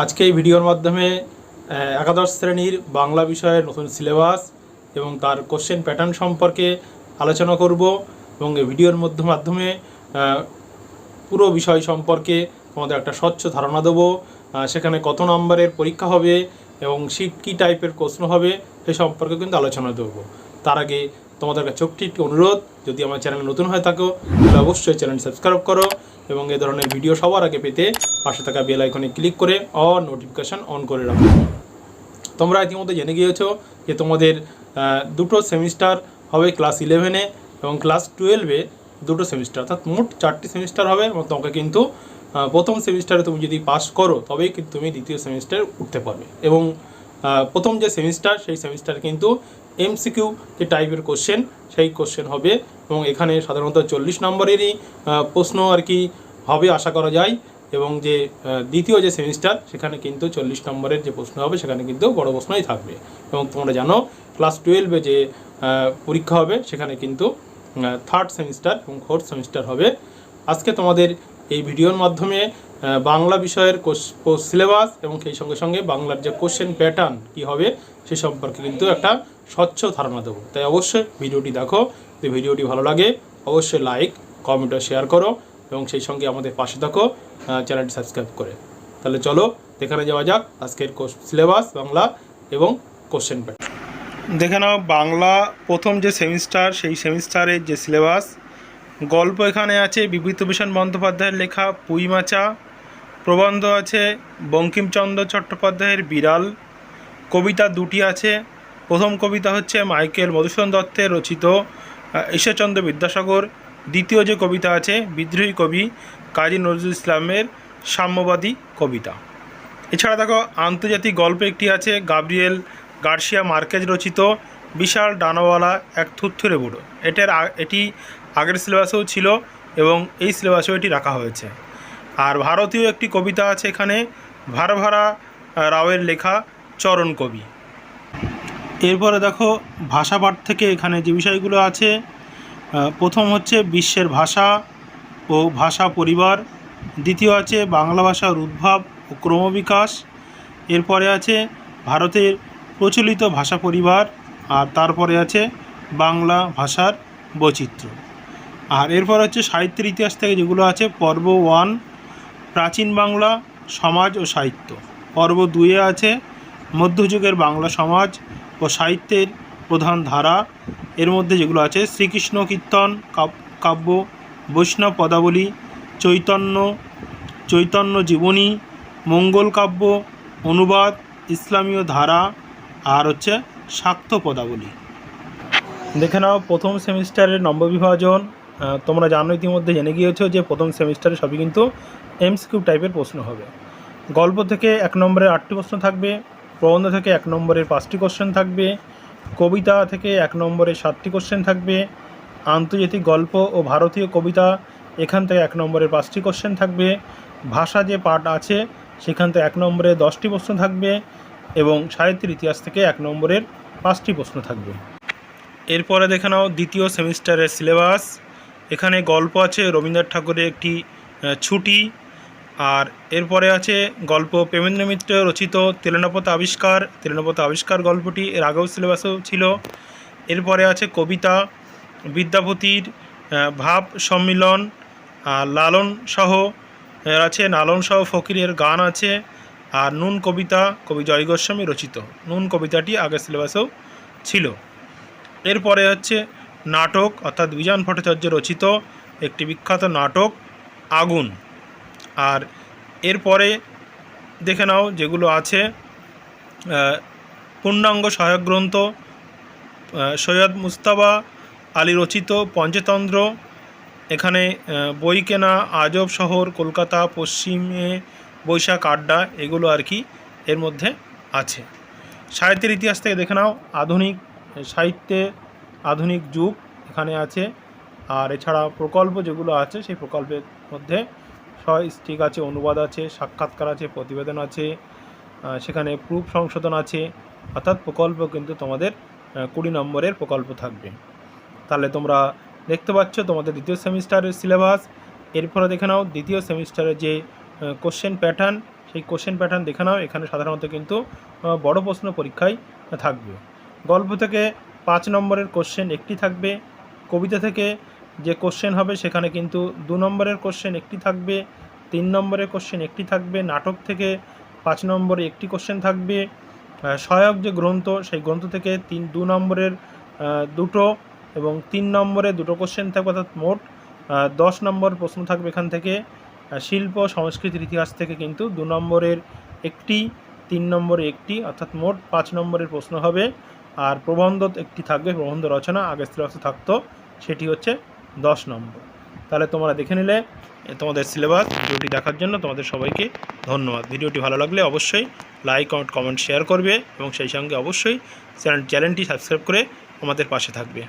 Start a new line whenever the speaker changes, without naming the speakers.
আজকে এই ভিডিওর মাধ্যমে একাদশ শ্রেণির বাংলা বিষয়ের নতুন সিলেবাস এবং তার কোশ্চেন প্যাটার্ন সম্পর্কে আলোচনা করব এবং এই ভিডিওর মধ্য মাধ্যমে পুরো বিষয় সম্পর্কে তোমাদের একটা স্বচ্ছ ধারণা দেবো। সেখানে কত নম্বরের পরীক্ষা হবে এবং শীত কী টাইপের প্রশ্ন হবে সে সম্পর্কে কিন্তু আলোচনা দেবো। তার আগে তোমাদের কাছে একটি অনুরোধ, যদি আমার চ্যানেল নতুন হয়ে থাকো, তাহলে অবশ্যই চ্যানেল সাবস্ক্রাইব করো এবং এ ধরনের ভিডিও সবার আগে পেতে পাশে থাকা বেল আইকনে ক্লিক করে অল নোটিফিকেশান অন করে রাখো। তোমরা ইতিমধ্যে জেনে গিয়েছো যে তোমাদের দুটো সেমিস্টার হবে ক্লাস ইলেভেনে এবং ক্লাস টুয়েলভে দুটো সেমিস্টার, অর্থাৎ মোট চারটি সেমিস্টার হবে এবং তোমাকে কিন্তু প্রথম সেমিস্টারে তুমি যদি পাস করো, তবেই কিন্তু তুমি দ্বিতীয় সেমিস্টারে উঠতে পারবে। এবং প্রথম যে সেমিস্টার, সেই সেমিস্টার কিন্তু এমসিকিউ যে টাইপের কোশ্চেন সেই কোশ্চেন হবে এবং এখানে সাধারণত চল্লিশ নম্বরেরই প্রশ্ন আর কি হবে আশা করা যায় এবং যে দ্বিতীয় যে সেমিস্টার সেখানে কিন্তু চল্লিশ নম্বরের যে প্রশ্ন হবে, সেখানে কিন্তু বড় প্রশ্নই থাকবে। এবং তোমরা জানো ক্লাস টুয়েলভে যে পরীক্ষা হবে, সেখানে কিন্তু থার্ড সেমিস্টার এবং ফোর্থ সেমিস্টার হবে। আজকে তোমাদের এই ভিডিওর মাধ্যমে বাংলা বিষয়ের সিলেবাস এবং সেই সঙ্গে সঙ্গে বাংলার যে কোশ্চেন প্যাটার্ন কি হবে সে সম্পর্কে কিন্তু একটা স্বচ্ছ ধারণা দেবো। তাই অবশ্যই ভিডিওটি দেখো, যদি ভিডিওটি ভালো লাগে, অবশ্যই লাইক কমেন্ট শেয়ার করো এবং সেই সঙ্গে আমাদের পাশে থাকো চ্যানেলটি সাবস্ক্রাইব করে। তাহলে চলো দেখানে যাওয়া যাক, আজকের সিলেবাস, বাংলা এবং কোশ্চেন প্যাটার্ন দেখে নাও, বাংলা প্রথম যে সেমিস্টার সেই সেমিস্টারের যে সিলেবাস, গল্প এখানে আছে বিভূতিভূষণ বন্দ্যোপাধ্যায়ের লেখা পুইমাচা প্রবন্ধ আছে বঙ্কিমচন্দ্র চট্টোপাধ্যায়ের বিড়াল। কবিতা দুটি আছে। প্রথম কবিতা হচ্ছে মাইকেল মধুসূদন দত্তের রচিত ঈশ্বরচন্দ্র বিদ্যাসাগর। দ্বিতীয় যে কবিতা আছে, বিদ্রোহী কবি কাজী নজরুল ইসলামের সাম্যবাদী কবিতা। এছাড়া দেখো, আন্তর্জাতিক গল্প একটি আছে, গাব্রিয়েল গার্সিয়া মার্কেজ রচিত, বিশাল ডানাওয়ালা এক থুথুরে বুড়ো। এটার এটি আগের সিলেবাসেও ছিল এবং এই সিলেবাসেও এটি রাখা হয়েছে। আর ভারতীয় একটি কবিতা আছে এখানে, ভারভারা রাওয়ের লেখা চরণ কবি। এরপরে দেখো, ভাষাপাঠ থেকে এখানে যে বিষয়গুলো আছে প্রথম হচ্ছে বিশ্বের ভাষা ও ভাষা পরিবার, দ্বিতীয় আছে বাংলা ভাষার উদ্ভব ও ক্রমবিকাশ, এরপরে আছে ভারতের প্রচলিত ভাষা পরিবার, আর তারপরে আছে বাংলা ভাষার বৈচিত্র্য। আর এরপর হচ্ছে সাহিত্যের ইতিহাস থেকে যেগুলো আছে, পর্ব ওয়ান প্রাচীন বাংলা সমাজ ও সাহিত্য। পর্ব দুয়ে আছে মধ্যযুগের বাংলা সমাজ ও সাহিত্যের প্রধান ধারা। এর মধ্যে যেগুলো আছে, শ্রীকৃষ্ণ কীর্তন কাব্য, বৈষ্ণব পদাবলী, চৈতন্য চৈতন্য জীবনী, মঙ্গল কাব্য, অনুবাদ, ইসলামীয় ধারা আর হচ্ছে শাক্ত পদাবলী। দেখে নাও, প্রথম সেমিস্টারের নম্বর বিভাজন তোমরা জানো ইতিমধ্যে জেনে গিয়েছো যে প্রথম সেমিস্টারে সবই কিন্তু এমসকিউ টাইপের প্রশ্ন হবে। গল্প থেকে এক নম্বরের আটটি প্রশ্ন থাকবে, প্রবন্ধ থেকে এক নম্বরের পাঁচটি কোশ্চেন থাকবে, কবিতা থেকে এক নম্বরের সাতটি কোশ্চেন থাকবে, আন্তর্জাতিক গল্প ও ভারতীয় কবিতা এখান থেকে এক নম্বরের পাঁচটি কোশ্চেন থাকবে, ভাষা যে পাঠ আছে সেখান থেকে এক নম্বরে দশটি প্রশ্ন থাকবে এবং সাহিত্যের ইতিহাস থেকে এক নম্বরের পাঁচটি প্রশ্ন থাকবে। এরপরে দেখে নাও দ্বিতীয় সেমিস্টারের সিলেবাস এখানে গল্প আছে রবীন্দ্রনাথ ঠাকুরের একটি ছুটি। আর এরপরে আছে গল্প প্রেমেন্দ্র মিত্র রচিত তেলেনাপথ আবিষ্কার। তেলেনাপথ আবিষ্কার গল্পটি এর আগেও সিলেবাসেও ছিল। এরপরে আছে কবিতা, বিদ্যাপতির ভাব সম্মিলন, আর লালন সহ আছে লালন সহ ফকিরের গান আছে। আর নুন কবিতা, কবি জয় গোস্বামী রচিত। নুন কবিতাটি আগের সিলেবাসেও ছিল। এরপরে হচ্ছে নাটক, অর্থাৎ বিজান ভট্টাচার্য রচিত একটি বিখ্যাত নাটক, আগুন। আর এরপরে দেখে নাও যেগুলো আছে পূর্ণাঙ্গ সহায়ক গ্রন্থ সৈয়দ মুস্তাবা আলী রচিত পঞ্চতন্ত্র, এখানে বই কেনা আজব শহর, কলকাতা, পশ্চিমে বৈশাখ আড্ডা, এগুলো আর কি এর মধ্যে আছে। সাহিত্যের ইতিহাস থেকে দেখে নাও, আধুনিক সাহিত্যে আধুনিক যুগ এখানে আছে। আর এছাড়া প্রকল্প যেগুলো আছে, সেই প্রকল্পের মধ্যে স্টিক আছে, অনুবাদ আছে, সাক্ষাৎকার আছে, প্রতিবেদন আছে সেখানে প্রুফ সংশোধন আছে। অর্থাৎ প্রকল্প কিন্তু তোমাদের কুড়ি নম্বরের প্রকল্প থাকবে। তাহলে তোমরা দেখতে পাচ্ছ তোমাদের দ্বিতীয় সেমিস্টারের সিলেবাস এরপরে দেখে নাও, দ্বিতীয় সেমিস্টারের যে কোশ্চেন প্যাটার্ন সেই কোশ্চেন প্যাটার্ন দেখে নাও। এখানে সাধারণত কিন্তু বড় প্রশ্ন পরীক্ষায় থাকবে। গল্প থেকে পাঁচ নম্বরের কোশ্চেন একটি থাকবে। কবিতা থেকে যে কোশ্চেন হবে সেখানে কিন্তু দু নম্বরের কোশ্চেন একটি থাকবে, তিন নম্বরের কোশ্চেন একটি থাকবে, নাটক থেকে পাঁচ নম্বরে একটি কোশ্চেন থাকবে সহায়ক যে গ্রন্থ সেই গ্রন্থ থেকে তিন, দু নম্বরের দুটো এবং তিন নম্বরে দুটো কোশ্চেন থাকবে অর্থাৎ মোট দশ নম্বর প্রশ্ন থাকবে এখান থেকে। শিল্প, সংস্কৃতির ইতিহাস থেকে কিন্তু দু নম্বরের একটি, তিন নম্বরে একটি অর্থাৎ মোট পাঁচ নম্বরের প্রশ্ন হবে। আর প্রবন্ধ একটি থাকবে, প্রবন্ধ রচনা, আগের থাকতো, সেটি হচ্ছে দশ নম্বর। তাহলে তোমরা দেখে নিলে তোমাদের সিলেবাস, ভিডিওটি দেখার জন্য তোমাদের সবাইকে ধন্যবাদ। ভিডিওটি ভালো লাগলে অবশ্যই লাইক কমেন্ট শেয়ার করবে এবং সেই সঙ্গে অবশ্যই চ্যানেল চ্যানেলটি সাবস্ক্রাইব করে আমাদের পাশে থাকবে।